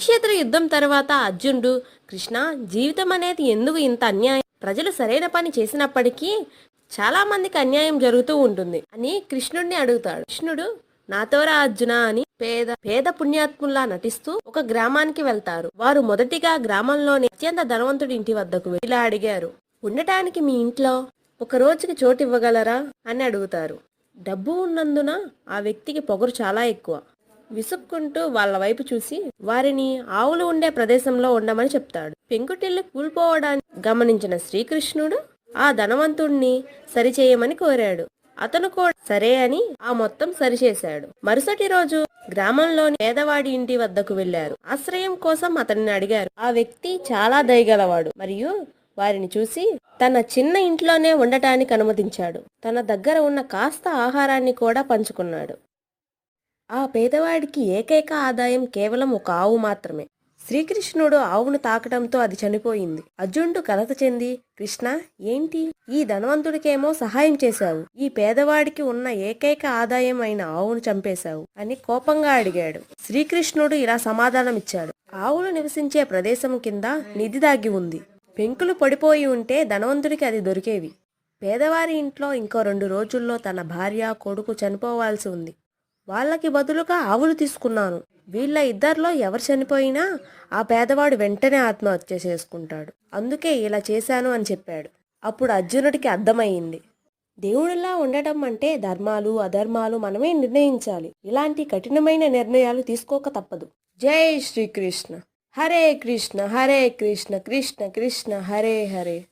కురుక్షేత్ర యుద్ధం తర్వాత అర్జునుడు కృష్ణ జీవితం అనేది ఎందుకు ఇంత అన్యాయం? ప్రజలు సరైన పని చేసినప్పటికీ చాలా మందికి అన్యాయం జరుగుతూ ఉంటుంది అని కృష్ణుడిని అడుగుతాడు. కృష్ణుడు నాతోరా అర్జున అని పేద పేద పుణ్యాత్ముల్లా నటిస్తూ ఒక గ్రామానికి వెళ్తారు. వారు మొదటిగా గ్రామంలోని అత్యంత ధనవంతుడి ఇంటి వద్దకు ఇలా అడిగారు. ఉండటానికి మీ ఇంట్లో ఒక రోజుకి చోటు ఇవ్వగలరా? అని అడుగుతారు. డబ్బు ఉన్నందున ఆ వ్యక్తికి పొగరు చాలా ఎక్కువ. విసుక్కుంటూ వాళ్ళ వైపు చూసి వారిని ఆవులు ఉండే ప్రదేశంలో ఉండమని చెప్తాడు. పెంకుటిల్లు కూలిపోవడాన్ని గమనించిన శ్రీకృష్ణుడు ఆ ధనవంతుణ్ణి సరిచేయమని కోరాడు. అతను కూడా సరే అని ఆ మొత్తం సరిచేశాడు. మరుసటి రోజు గ్రామంలోని పేదవాడి ఇంటి వద్దకు వెళ్ళారు ఆశ్రయం కోసం అతన్ని అడిగారు. ఆ వ్యక్తి చాలా దయగలవాడు మరియు వారిని చూసి తన చిన్న ఇంట్లోనే ఉండటానికి అనుమతించాడు. తన దగ్గర ఉన్న కాస్త ఆహారాన్ని కూడా పంచుకున్నాడు. ఆ పేదవాడికి ఏకైక ఆదాయం కేవలం ఒక ఆవు మాత్రమే. శ్రీకృష్ణుడు ఆవును తాకడంతో అది చనిపోయింది. అర్జునుడు కలత చెంది కృష్ణ ఏంటి? ఈ ధనవంతుడికేమో సహాయం చేశావు. ఈ పేదవాడికి ఉన్న ఏకైక ఆదాయం అయిన ఆవును చంపేశావు అని కోపంగా అడిగాడు. శ్రీకృష్ణుడు ఇలా సమాధానమిచ్చాడు. ఆవులు నివసించే ప్రదేశం కింద నిధి దాగి ఉంది. పెంకులు పడిపోయి ఉంటే ధనవంతుడికి అది దొరికేవి. పేదవారి ఇంట్లో ఇంకో రెండు రోజుల్లో తన భార్య కొడుకు చనిపోవాల్సి ఉంది. వాళ్ళకి బదులుగా ఆవులు తీసుకున్నాను. వీళ్ళ ఇద్దరిలో ఎవరు చనిపోయినా ఆ పేదవాడు వెంటనే ఆత్మహత్య చేసుకుంటాడు. అందుకే ఇలా చేశాను అని చెప్పాడు. అప్పుడు అర్జునుడికి అర్థమయ్యింది. దేవుడిలా ఉండటం అంటే ధర్మాలు అధర్మాలు మనమే నిర్ణయించాలి. ఇలాంటి కఠినమైన నిర్ణయాలు తీసుకోక తప్పదు. జై శ్రీకృష్ణ. హరే కృష్ణ హరే కృష్ణ కృష్ణ కృష్ణ హరే హరే.